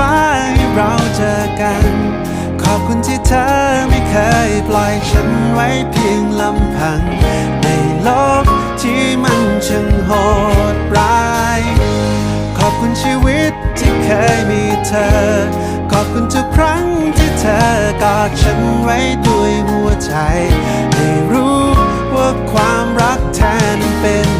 ฟ้าให้เราเจอกัน ขอบคุณที่เธอไม่เคยปล่อยฉันไว้เพียงลำพัง ในโลกที่มันช่างโหดร้าย ขอบคุณชีวิตที่เคยมีเธอ ขอบคุณทุกครั้งที่เธอกอดฉันไว้ด้วยหัวใจ ให้รู้ว่าความรักแทนเป็น